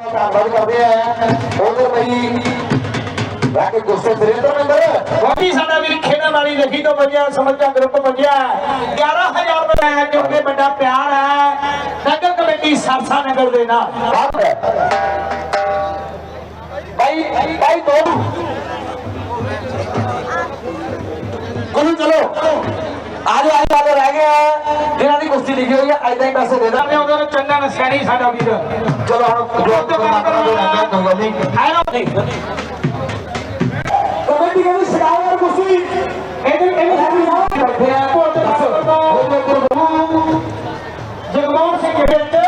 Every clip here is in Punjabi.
ਧੰਨਵਾਦ ਕਰਦੇ ਆ ਉਧਰ ਬਈ ਰਹਿ ਕੇ ਗੁੱਸੇ ਸੁਰਿੰਦਰ ਮੈਂਬਰ ਗੋਡੀ ਸਾਡਾ ਵੀਰ ਖੇਡਣ ਵਾਲੀ ਲਿਖੀ ਤੋਂ ਵੱਜਿਆ ਸਮਝਾ ਗਰੁੱਪ ਵੱਜਿਆ 11000 ਰੁਪਏ ਹੈ ਕਿਉਂਕਿ ਵੱਡਾ ਪਿਆਰ ਹੈ ਨਗਰ ਕਮੇਟੀ ਸਰਸਾ ਨਗਰ ਦੇ ਨਾਲ ਬਾਤ ਹੈ ਭਾਈ ਭਾਈ ਦੋ ਗੁਰੂ ਚਲੋ ਆਜੋ ਆਜੋ ਆਜੋ ਰਹਿ ਗਏ ਆ ਜਿਨ੍ਹਾਂ ਦੀ ਕੁਸ਼ਤੀ ਲਿਖੀ ਹੋਈ ਹੈ ਐਦਾਂ ਹੀ ਪੈਸੇ ਦੇ ਸਾਡੇ ਦਾਂ ਉਹਦੇ ਨੂੰ ਚੰਗਾ ਨਸਿਆ ਨਹੀਂ ਸਾਡਾ ਵੀਰ ਚਲੋ ਹੁਣ ਜੋ ਤੋਂ ਕੰਮ ਕਰਾਂਗੇ ਰਹਿ ਕੋਈ ਗੱਲ ਨਹੀਂ ਹੈਲੋ ਨਹੀਂ ਕਮੇਟੀ ਕਹਿੰਦੀ ਸ਼ਿਕਾਇਤ ਕਰ ਕੁਸ਼ਤੀ ਇਹਦੇ ਇਹਦੇ ਬੈਠੇ ਆ ਜਗਮੋਹਨ ਸਿੰਘ ਬੇਟ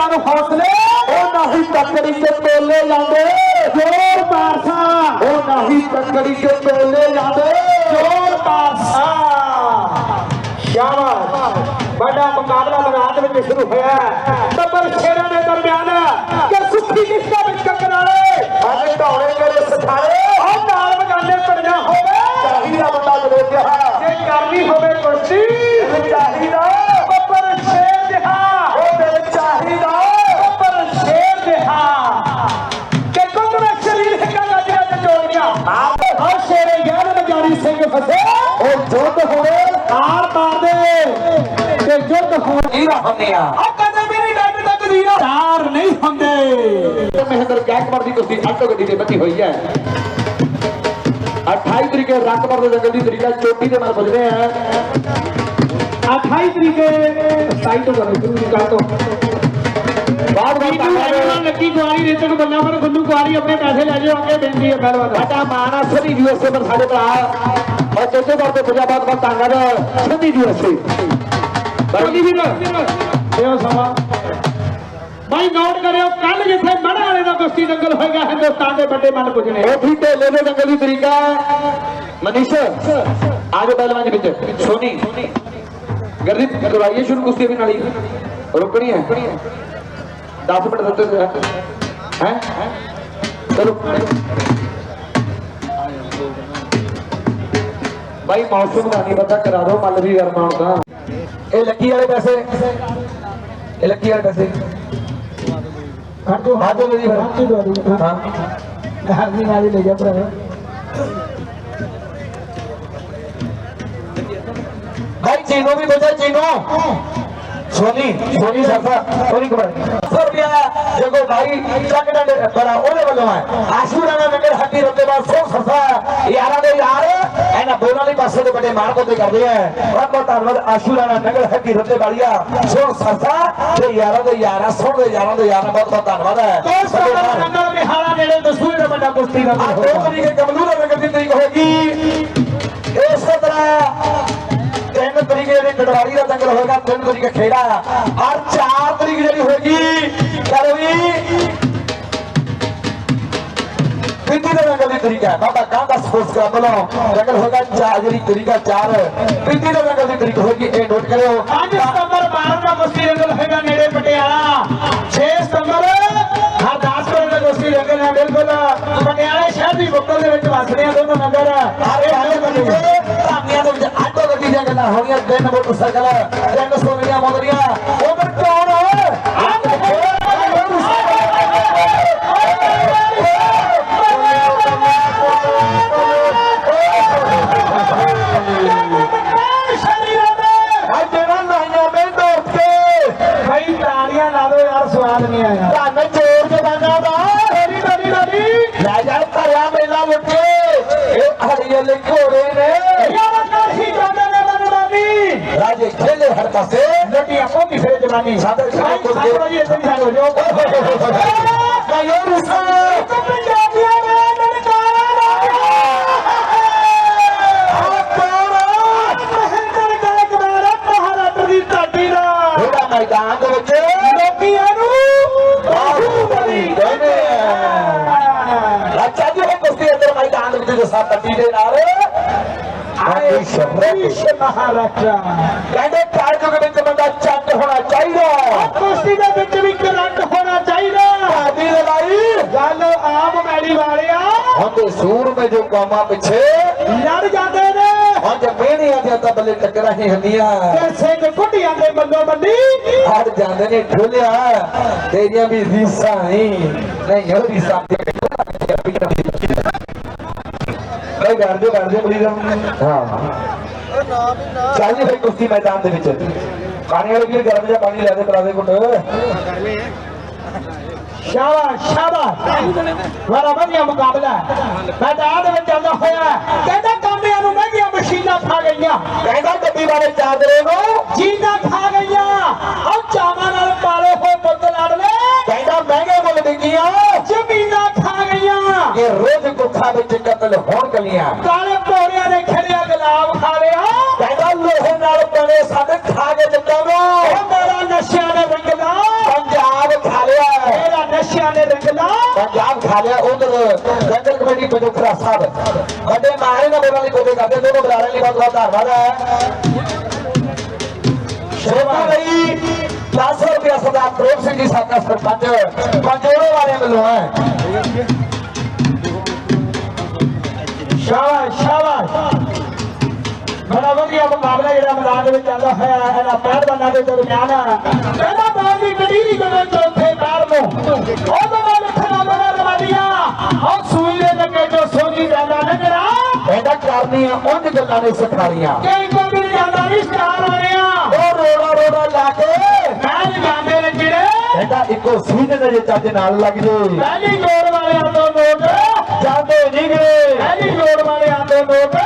ਦਰਖਤਾਂ ਨੂੰ ਹੌਸਲੇ ਉਹ ਨਹੀਂ ਤੱਕੜੀ ਤੇ ਤੋਲੇ ਜਾਂਦੇ ਜੋਰ ਪਾਰਸਾ। ਉਹ ਨਹੀਂ ਤੱਕੜੀ ਤੇ ਤੋਲੇ ਜਾਂਦੇ ਜੋਰ ਪਾਰਸਾ। ਸ਼ਾਬਾਸ਼। ਵੱਡਾ ਮੁਕਾਬਲਾ ਮੈਦਾਨ ਵਿੱਚ ਸ਼ੁਰੂ ਹੋਇਆ। ਟੱਬਰ ਸ਼ੇਰਾਂ ਦੇ ਦਰਮਿਆਨ। ਕਿ ਸੁੱਖੀ ਨਿਸ਼ਕਾ ਵਿੱਚ ਹੋਣ ਹੀਰਾ ਹੁੰਦੇ ਆ। ਉਹ ਕਦੇ ਵੀ ਨਹੀਂ ਡੱਟ ਤਕਦੀਰਾ ਚਾਰ ਨਹੀਂ ਹੁੰਦੇ। ਤੇ ਮਹਿੰਦਰ ਗੈਕਵਰ ਦੀ ਕੁਸ਼ਤੀ ਆਟੋ ਗੱਡੀ ਤੇ ਬੱਤੀ ਹੋਈ ਹੈ। 28 ਤਰੀਕੇ ਰੱਕਬਰ ਦੇ ਜੰਗਲ ਦੀ ਤਰੀਕਾ ਚੋਟੀ ਦੇ ਨਾਲ ਪੁੱਜਦੇ ਆ। 28 ਤਰੀਕੇ 27 ਤੋਂ ਕਰੋ ਸ਼ੁਰੂ ਕਰ ਤੋਂ ਵਿੱਚ ਮੈਨੂੰ ਇਹਨਾਂ ਲੱਗੀ ਕੁਆਰੀ ਰੇਤਕ ਬੰਨਾ ਪਰ ਗੁੰਨੂ ਕੁਆਰੀ ਆਪਣੇ ਪੈਸੇ ਲੈ ਜਾਓ ਅੱਗੇ ਬੇਨਤੀ ਹੈ ਪਹਿਲਵਾਨ ਸਾਡਾ ਮਾਣਾ ਸਭੀ ਯੂਐਸਏ ਪਰ ਸਾਡੇ ਭਰਾ। ਬਸ ਇਸੇ ਤੌਰ ਤੇ ਪੰਜਾਬਾਦ ਦਾ ਧੰਨਵਾਦ ਸਭੀ ਯੂਐਸਏ ਬਾਕੀ ਵੀਰ ਇਹੋ ਸਮਾਂ। ਭਾਈ ਨੋਟ ਕਰਿਓ ਕੱਲ ਜਿੱਥੇ ਮੜਾ ਵਾਲੇ ਦਾ ਕੁਸ਼ਤੀ ਦੰਗਲ ਹੋਏਗਾ, ਹਿੰਦੁਸਤਾਨ ਦੇ ਵੱਡੇ ਮਨ ਪੁੱਜਣੇ। ਉਹ ਠੀਕ ਢੇਲੇ ਦੇ ਜੰਗਲ ਦੀ ਤਰੀਕਾ ਮਨੀਸ਼ ਆਜੋ ਪਹਿਲਵਾਨ ਦੇ ਵਿੱਚ। ਸੋਨੀ ਗਰਦੀ ਕਰਵਾਈਏ ਸ਼ੁਰੂ ਕੁਸ਼ਤੀ ਵੀ ਨਾਲੀ ਰੁਕਣੀ ਹੈ। 10 ਮਿੰਟ ਦਿੱਤੇ ਹੈ? ਚਲੋ। ਭਾਈ ਮੌਸਮ ਦਾ ਨਹੀਂ ਪਤਾ, ਕਰਾ ਦਿਓ ਮੱਲ ਵੀ ਗਰਮਾ ਹੁਣ ਇਹ ਲੱਕੀ ਵਾਲੇ ਪੈਸੇ। ਇਹ ਲੱਕੀ ਵਾਲੇ ਪੈਸੇ। ਕੱਢ ਦੋ ਹੱਥ ਮੇਰੀ ਹੱਥੀ ਦੋ ਦੀ ਹਾਂ। ਹਾਜ਼ਰੀ ਨਾਲ ਹੀ ਲੈ ਜਾ ਭਰਾ ਭਾਈ ਚੀਨੋ ਵੀ ਬੋਝਾ ਚੀਨੋ। सोनी सोनी सरसा सोनी कुमार सौ रुपया देखो भाई चक डंडे बड़ा ओले वालों है आशूरा ना नगर हट्टी रत्ते बाद सौ सरसा यारा दे यार एना बोलने वाली पासे तो बड़े मार को ते कर दिया है बहुत बहुत धन्यवाद आशूरा ना नगर हट्टी रत्ते वालिया सौ सरसा ते यारा दे यारा सौ दे यारा दे यारा बहुत बहुत धन्यवाद है ਦੋਸਤ बड़े ਦਾ मार- ਨੰਬਰ ਬਿਹਾਰਾ ਨੇੜੇ ਦਸੂਏ ਦਾ ਵੱਡਾ ਕੁਸ਼ਤੀ ਦਾ ਆ ਦੋ ਤਰੀਕੇ ਕਮਲੂਰਾ ਨਗਰ ਦੀ ਤਰੀਕ ਹੋਏਗੀ ਇਸੇ ਤਰ੍ਹਾਂ ਤਿੰਨ ਤਰੀਕੇ ਜਿਹੜੀ ਕਟਵਾੜੀ ਦਾ ਦੰਗਲ ਹੋਏਗਾ ਤਿੰਨ ਤਰੀਕੇ ਖੇੜਾ ਆ। ਔਰ ਚਾਰ ਤਰੀਕ ਜਿਹੜੀ ਹੋਏਗੀ ਚਲੋ ਵੀ ਪਿੰਡੀ ਦਾ ਦੰਗਲ ਦੀ ਤਰੀਕਾ ਹੈ। ਬਾਬਾ ਕਾਂਦਾ ਸਪੋਰਟਸ ਕਲੱਬ ਵੱਲੋਂ ਦੰਗਲ ਹੋਏਗਾ ਚਾਰ ਜਿਹੜੀ ਤਰੀਕਾ ਚਾਰ। ਪਿੰਡੀ ਦਾ ਦੰਗਲ ਦੀ ਤਰੀਕ ਹੋਏਗੀ ਇਹ ਨੋਟ ਕਰਿਓ। 5 ਸਤੰਬਰ 12 ਦਾ ਕੁਸ਼ਤੀ ਦੰਗਲ ਹੋਏਗਾ ਨੇੜੇ ਪਟਿਆਲਾ। 6 ਸਤੰਬਰ ਹਰਦਾਸਪੁਰ ਦਾ ਕੁਸ਼ਤੀ ਦੰਗਲ ਹੈ ਬਿਲਕੁਲ। ਪਟਿਆਲੇ ਸ਼ਹਿਰ ਦੀ ਬੁੱਕਲ ਦੇ ਵਿੱਚ ਵਸਦੇ ਆ ਦੋਨੋਂ ਨਗਰ ਸਾਰੇ ਗੱਲਾਂ ਹੋ ਗਈਆਂ ਜਵਾਨੀ ਸਾਡੇ ਕੋਲ ਇੱਥੇ ਨਹੀਂ ਸਾਡੇ ਹੋ ਜਾਓ। ਕਾਇਰ ਸਾ ਪੰਜਾਬੀਆਂ ਨੇ ਨਨਕਾਰਾ ਮਹਿੰਦਰ ਗਾਇਕ ਦਾ ਮਹਾਰਾਜ ਦੀ ਧਰਤੀ ਦਾ ਉਹਦਾ ਮੈਦਾਨ ਦੇ ਵਿੱਚ ਲੋਕੀਆਂ ਨੂੰ। ਬਾਹੂਬਲੀ ਕਹਿੰਦੇ ਆ ਰਾਜਾ ਜੀ ਉਹ ਕੁਸ਼ਤੀ ਅੰਦਰ ਮੈਦਾਨ ਦੇ ਵਿੱਚ ਜੋ ਸਾ ਪੱਟੀ ਦੇ ਨਾਲ ਆਏ ਸ਼ਬਰੀਸ਼ ਮਹਾਰਾਜਾ। ਕਹਿੰਦੇ ਕਾਰਜੁਗ ਵਿੱਚ ਬੰਦਾ ਚਾਹੀਦਾ। ਕੁਸ਼ਤੀ ਦੇ ਵਿੱਚ ਵੀ ਕਰੰਟ ਹੋਣਾ ਚਾਹੀਦਾ। ਭਾਦੀ ਲੜਾਈ ਗੱਲ ਆਮ ਮੈੜੀ ਵਾਲਿਆ। ਹੁੰਦੇ ਸੂਰ ਮੇ ਜੋ ਕੌਮਾਂ ਪਿੱਛੇ। ਲੜ ਜਾਂਦੇ ਨੇ। ਹੁਣ ਜੇ ਮਿਹਣੀਆਂ ਦੀਆਂ ਤਾਂ ਬੱਲੇ ਟੱਕਰਾਂ ਹੀ ਹੁੰਦੀਆਂ। ਤੇ ਸਿੰਘ ਕੁੱਟੀਆਂ ਦੇ ਮੱਲੋ ਮੰਡੀ। ਹਟ ਜਾਂਦੇ ਨੇ ਠੁੱਲਿਆ ਤੇਰੀਆਂ ਵੀ ਰੀਸਾਂ ਨਹੀਂ ਨਹੀਂ ਉਹ ਰੀਸਾਂ ਨਹੀਂ ਕਰਦੇ ਕਰਦੇ ਬਲੀ ਹਾਂ। ਚੱਲ ਜੀ ਫਿਰ ਕੁਸ਼ਤੀ ਮੈਦਾਨ ਦੇ ਵਿੱਚ। ਪਾਣੀ ਵਾਲੇ ਵੀਰ ਗਰਮ ਜਿਹਾ ਪਾਣੀ ਲੈ ਦੇ ਪਿਲਾ ਦੇ ਘੁੱਟ। ਸ਼ਾਬਾਸ਼ ਸ਼ਾਬਾਸ਼। ਬੜਾ ਵਧੀਆ ਮੁਕਾਬਲਾ ਹੈ। ਮੈਦਾਨ ਦੇ ਵਿੱਚ ਚੱਲਦਾ ਹੋਇਆ। ਕਹਿੰਦਾ ਕਾਮਿਆਂ ਨੂੰ ਮਹਿੰਗੀਆਂ ਮਸ਼ੀਨਾਂ ਖਾ ਗਈਆਂ। ਕਹਿੰਦਾ ਗੱਡੀ ਵਾਲੇ ਚਾਦਰੇ ਨੂੰ। ਜੀਨਾ ਖਾ ਗਈਆਂ। ਉਹ ਚਾਵਾਂ ਨਾਲ ਪਾਲੇ ਹੋਏ ਪੁੱਤ ਲੜਨੇ ਕਹਿੰਦਾ ਮਹਿੰਗੇ ਮੁੱਲ ਵਿਕੀਆਂ। ਜ਼ਮੀਨਾਂ ਖਾ ਗਈਆਂ। ਇਹ ਰੋਜ਼ ਕੁੱਖਾਂ ਵਿੱਚ ਕਤਲ ਹੋਣ ਕਲੀਆਂ ਕਾਲੇ ਭੋਰਿਆਂ ਨੇ ਖੜਿਆ ਗੁਲਾਬ ਖਾ ਲਿਆ ਕਹਿੰਦਾ ਲੋਹੇ ਨਾਲ ਬਣੇ ਸਾਡੇ ਖਾ ਕੇ ਜੱਟਾਂ ਨੂੰ ਉਹ ਮੇਰਾ ਨਸ਼ਿਆਂ ਨੇ ਰੰਗਲਾ ਪੰਜਾਬ ਖਾ ਲਿਆ ਮੇਰਾ ਨਸ਼ਿਆਂ ਨੇ ਰੰਗਲਾ ਪੰਜਾਬ ਉਧਰ ਜੰਗਲ ਕਮੇਟੀ ਪਜੋਖਰਾ ਸਾਹਿਬ। ਵੱਡੇ ਮਾਰੇ ਨਾ ਬੋਲਣ ਲਈ ਕੋਤੇ ਕਰਦੇ, ਦੋਨੋਂ ਬਰਾਰਾਂ ਲਈ ਬਹੁਤ ਬਹੁਤ ਧੰਨਵਾਦ ਹੈ। ਸ਼ੇਖਾ ਲਈ 10 ਰੁਪਏ ਸਰਦਾਰ ਪ੍ਰੇਮ ਸਿੰਘ ਜੀ ਸਾਡਾ ਸਰਪੰਚ ਪੰਜੋੜੇ ਵਾਲੇ ਵੱਲੋਂ ਹੈ। ਸ਼ਾਬਾਸ਼ ਸ਼ਾਬਾਸ਼। ਬੜਾ ਵਧੀਆ ਮੁਕਾਬਲਾ ਜਿਹੜਾ ਮੈਦਾਨ ਦੇ ਵਿੱਚ ਚੱਲਦਾ ਹੋਇਆ ਹੈ, ਇਹਨਾਂ ਪਹਿਲਵਾਨਾਂ ਦੇ ਦਰਮਿਆਨ। ਕਹਿੰਦਾ ਬਾਲ ਦੀ ਕਟੀਰੀ ਜਦੋਂ ਚੌਥੇ ਪੈਰ ਨੂੰ। ਕਹਿੰਦਾ ਕਰਨੀਆਂ ਉਂਝ ਗੱਲਾਂ ਨੇ ਸਿਖਾਲੀਆਂ ਕਈ ਕੋ ਵੀ ਜਾਂਦਾ ਨਹੀਂ ਸਟਾਰ ਵਾਲਿਆ ਉਹ ਰੋੜਾ ਰੋੜਾ ਲਾ ਕੇ। ਮੈਂ ਜਾਂਦੇ ਨੇ ਜਿਹੜੇ ਕਹਿੰਦਾ ਇੱਕੋ ਸੀਧ ਦੇ ਜੇ ਚੱਜ ਨਾਲ ਲੱਗ ਜੇ। ਪਹਿਲੀ ਜੋੜ ਵਾਲਿਆਂ ਤੋਂ ਨੋਟ ਜਾਂਦੇ ਨਹੀਂ ਗਏ। ਪਹਿਲੀ ਜੋੜ ਵਾਲਿਆਂ ਤੋਂ ਨੋਟ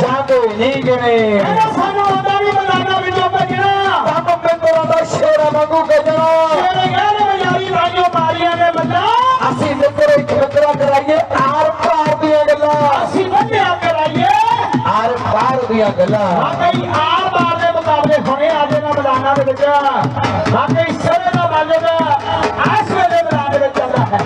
ਜਾਂਦੇ ਨਹੀਂ ਗਏ। ਕਹਿੰਦਾ ਸਾਨੂੰ ਆਉਂਦਾ ਵੀ ਮੈਦਾਨਾਂ ਵਿੱਚੋਂ ਭੱਜਣਾ। ਕੰਮ ਪਿੰਡਾਂ ਦਾ ਸ਼ੇਰਾ ਵਾਂਗੂ ਗੱਜਣਾ। ਮੇਰੇ ਗਹਿਰੇ ਬਜ਼ਾਰੀ ਰਾਜੋ ਮਾਰੀਆਂ ਨੇ ਬੱਲਾ ਅਸੀਂ ਨਿਕਰੇ ਖਤਰਾ ਕਰਾਈਏ ਆਰ ਦੀਆਂ ਗੱਲਾਂ। ਵਾਕਈ ਆਰ ਬਾਰ ਦੇ ਮੁਕਾਬਲੇ ਹੋਣੇ ਅੱਜ ਇਹਨਾਂ ਮੈਦਾਨਾਂ ਦੇ ਵਿੱਚ। ਵਾਕਈ ਸਿਰੇ ਦਾ ਵਾਜਬ ਇਸ ਵੇਲੇ ਮੈਦਾਨ ਦੇ ਵਿੱਚ ਚੱਲਦਾ ਹੈ।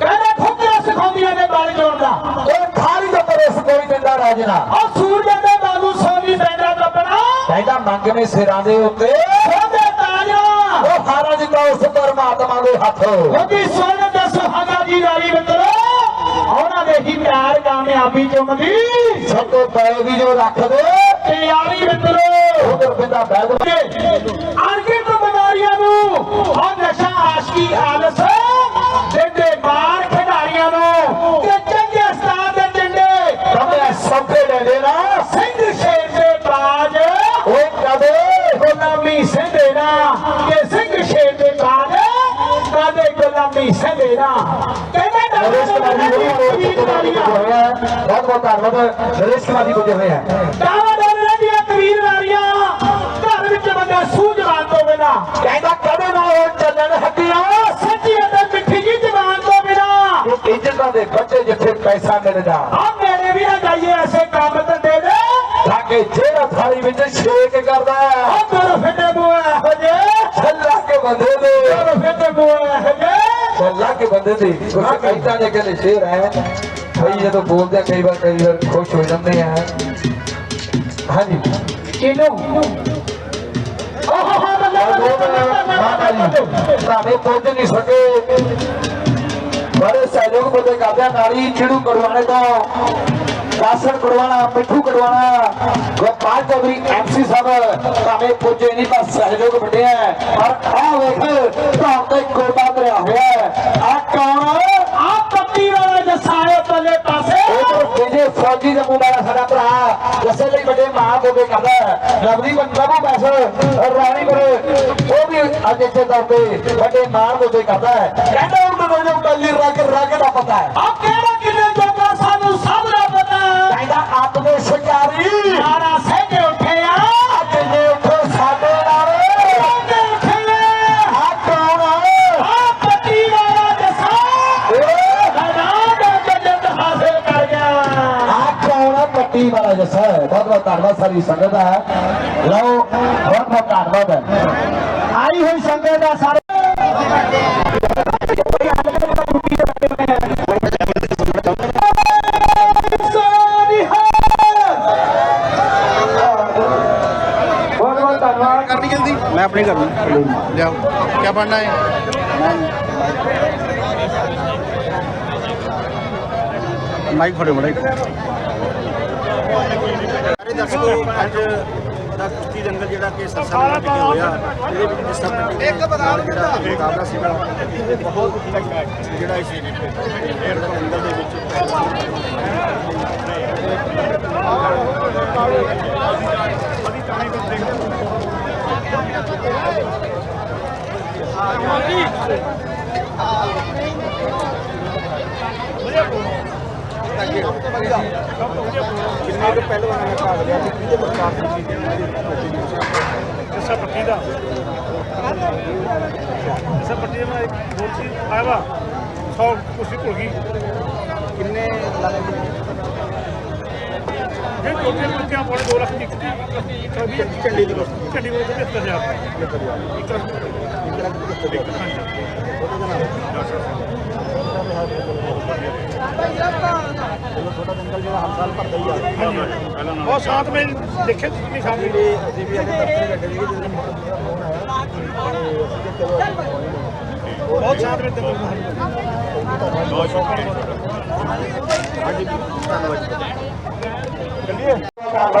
ਕਹਿੰਦੇ ਠੋਕਰਾਂ ਸਿਖਾਉਂਦੀਆਂ ਨੇ ਬਲ ਜੋੜ ਦਾ। ਉਹ ਖਾਲੀ ਦਾ ਪਰਸ ਕੋਈ ਦਿੰਦਾ ਰਾਜਨਾ ਉਹ ਸੂਰਜ ਦੇ ਬਾਬੂ ਸੋਨੀ ਪੈਂਦਾ ਕੱਪੜਾ ਕਹਿੰਦਾ ਮੰਗਨੇ ਸਿਰਾਂ ਦੇ ਉੱਤੇ ਉਹਦੇ ਤਾਜਾ ਉਹ ਹਾਰਾ ਜਿੱਤਾ ਉਸ ਦੇ ਹੱਥ। ਉਹਦੀ ਸੁਣ ਤੇ ਸੁਹਾਗਾ ਦੀ ਵਾਰੀ ਮਿੱਤਰੋ। ਉਹਨਾਂ ਦੇ ਹੀ ਪਿਆਰ ਕਾਮਯਾਬੀ ਚੁੰਮਦੀ। ਸਭ ਤੋਂ ਪੈ ਵੀ ਜੋ ਰੱਖ ਬਹੁਤ ਬਹੁਤ ਧੰਨਵਾਦ। ਨਰੇਸ਼ ਕੁਮਾਰ ਜੀ ਪੁੱਜੇ ਹੋਏ ਆ। ਦਾਵਾ ਡੋਲ ਰਹਿੰਦੀਆਂ ਕਬੀਰ ਨਾਰੀਆਂ ਘਰ ਵਿੱਚ ਬੰਦਾ ਸੂਝਵਾਨ ਤੋਂ ਬਿਨਾ। ਕਹਿੰਦਾ ਕਦੇ ਨਾ ਉਹ ਚੱਲਣ ਹੱਡੀਆਂ ਸੱਚੀ ਅਤੇ ਮਿੱਠੀ ਜੀ ਜ਼ਬਾਨ ਤੋਂ ਬਿਨਾ। ਇੱਜ਼ਤਾਂ ਦੇ ਬੱਚੇ ਜਿੱਥੇ ਪੈਸਾ ਮਿਲਦਾ। ਆ ਮੇਰੇ ਵੀ ਨਾ ਜਾਈਏ ਐਸੇ ਕੰਮ ਧੰਦੇ ਦੇ। ਤਾਂ ਕਿ ਜਿਹੜਾ ਥਾਲੀ ਵਿੱਚ ਛੇਕ ਕਰਦਾ ਆ ਤੇਰੇ ਫਿੱਟੇ ਬੂਏ ਇਹੋ ਜੇ ਛੱਲਾ ਕੇ ਬੰਦੇ ਦੇ। ਤੇਰੇ ਫਿੱਟੇ ਬੂਏ ਇਹੋ ਜੇ ਛੱਲਾ ਕੇ ਬੰਦੇ ਦੇ। ਕੁਝ ਕਹਿੰਦਾ ਨੇ ਕਹਿੰਦੇ ਸ਼ੇਰ ਹੈ। ਭਈ ਜਦੋਂ ਬੋਲਦੇ ਆ, ਕਈ ਵਾਰ ਕਈ ਵਾਰ ਖੁਸ਼ ਹੋ ਜਾਂਦੇ ਆ। ਹਾਂਜੀ। ਕਿਨੂੰ ਓਹ ਹੋ ਬੱਲੇ ਮਾਤਾ ਜੀ ਭਾਵੇਂ ਪਹੁੰਚ ਨਹੀਂ ਸਕੇ। ਬੜੇ ਸਹਿਯੋਗ ਬੰਦੇ ਕਰਦੇ ਆ। ਨਾਰੀ ਚਿੜੂ ਕਰਵਾਣੇ ਤੋਂ ਕਾਸਰ ਕਰਵਾਣਾ ਮਿੱਠੂ ਕਰਵਾਣਾ ਗੋਪਾਲ ਚੌਧਰੀ ਐਮਸੀ ਸਾਹਿਬ ਭਾਵੇਂ ਪੁੱਜੇ ਨਹੀਂ ਪਰ ਸਹਿਯੋਗ ਵੱਡਿਆ ਪਰ ਆ ਵੇਖ ਧੌਣ ਤੇ ਕੋਟਾ ਧਰਿਆ ਹੋਇਆ ਆ ਕੌਣ ਕਰਦਾ ਹੈ। ਨਵਦੀ ਪ੍ਰਭੂ ਬੈਸ ਰਾਣੀਪੁਰ ਉਹ ਵੀ ਅੱਜ ਇੱਥੇ ਤੌਰ ਤੇ ਵੱਡੇ ਮਾਂ ਬੋਲੇ ਕਰਦਾ ਹੈ। ਕਹਿੰਦਾ ਉਹਨਾਂ ਨੂੰ ਕੱਲੀ ਰਗ ਰਗ ਦਾ ਪਤਾ ਹੈ। ਆ ਕਿਹੜਾ ਦੀ ਸੰਗਤ ਹੈ। ਲਓ ਬਹੁਤ ਬਹੁਤ ਧੰਨਵਾਦ ਹੈ। ਆਈ ਹੋਈ ਸੰਗਤ ਦਾ ਸਾਰੇ ਕਰਨੀ ਜਲਦੀ? ਮੈਂ ਆਪਣੀ ਕਰਨੀ ਲਿਆਓ। ਕੀ ਬਣਨਾ ਹੈ? ਮਾਈਕ ਫੜੋ ਮਾਈਕ। ਦਰਸ਼ਕੋ ਅੱਜ ਦਾ ਕੁਸ਼ਤੀ ਜੰਗਲ ਜਿਹੜਾ ਕਿ ਸਰਸਾ ਵਿੱਚ ਹੋਇਆ ਇਹਦੇ ਵਿੱਚ ਜਿਸ ਤਰ੍ਹਾਂ ਇੱਕ ਬਦਾਲ ਜਿਹੜਾ ਮੁਕਾਬਲਾ ਸੀਗਾ ਇਹ ਬਹੁਤ ਜਿਹੜਾ ਇਸ ਜੰਗਲ ਦੇ ਵਿੱਚ ਜਿੰਨੇ ਕੁ ਪਹਿਲਵਾਨਾਂ ਨੇ ਭਾਗ ਲਿਆ ਸੀ ਕਿਹਦੇ ਪ੍ਰਕਾਰ ਦੀ ਚੀਜ਼ਾਂ ਜੱਸਾ ਪੱਟੀ ਦਾ। ਜੱਸਾ ਪੱਟੀ ਦਾ ਮੈਂ ਇੱਕ ਹੋਰ ਚੀਜ਼ ਆਇਆ ਵਾ। 100 ਕੁਰਸੀ ਭੁੱਲ ਗਈ। ਕਿੰਨੇ ਜੇ ਟੋਟਲ ਕੁਰਸੀਆਂ ਪੌਣੇ 2 ਲੱਖ ਦੀ ਇੱਕ ਦੀ ਇੱਕ ਦੀ ਝੰਡੀ ਦੀ ਕੁਸ਼ਤੀ ਝੰਡੀ ਵਿੱਚ 70000 ਇੱਕ ਲੱਖ ਛੋਟਾ ਜੰਗਲ ਜਿਹੜਾ ਹਰ ਸਾਲ ਭਰਦਾ ਹੀ ਆ। ਬਹੁਤ ਸ਼ਾਂਤ ਮੈਂ ਦੇਖੇ ਨਹੀਂ ਸ਼ਾਂਤ ਜਿਹੜੇ ਅਸੀਂ ਵੀ ਅੱਗੇ ਦਰਸ਼ਨ ਕਰਦੇ ਸੀਗੇ ਜਦੋਂ ਫੋਨ ਆਇਆ ਤੇ ਅਸੀਂ ਕਿਹਾ ਚਲੋ ਅਸੀਂ ਪਹੁੰਚ ਗਏ। ਬਹੁਤ ਸ਼ਾਂਤ ਮੈਂ ਤੇ ਹਾਂਜੀ ਧੰਨਵਾਦ ਜੀ। ਧੰਨਵਾਦ